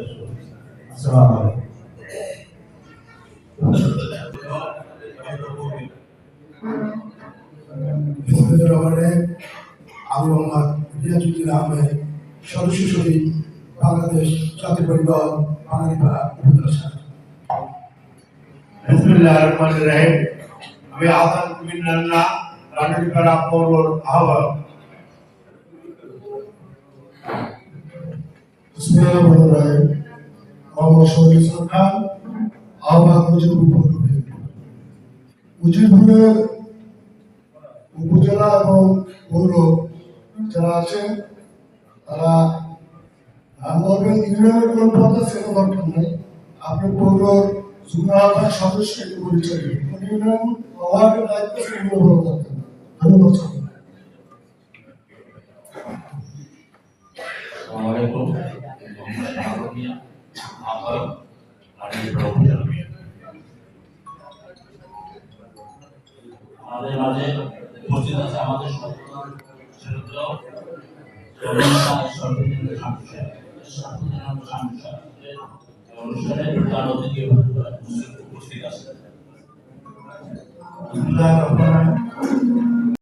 আসসালামু আলাইকুম। আমি বাংলাদেশ জাতীয় পরিবার রহমান রহিম আমি কুমির নান্না রানীপাড়া পৌর আহ্বায়ক খান আহ্বায়ক মুজিবুর উপজেলা এবং পৌর যারা আছেন তারা বলবেন ইউনিয়নের কোন আছে সেটা দরকার নেই আপনি পৌর যুগ্ম সদস্য পরিচয় ইউনিয়ন দায়িত্ব সেগুলো দরকার ধন্যবাদ সবাইকে। আসসালামু আলাইকুম মোহাম্মদ শাহাবুদ্দিন মিয়া আহ্বায়ক রানীপাড়া উপজেলা বিএনপি আমাদের মাঝে উপস্থিত আছে আমাদের অনুষ্ঠানে প্রধান অতিথি উপস্থিত আছে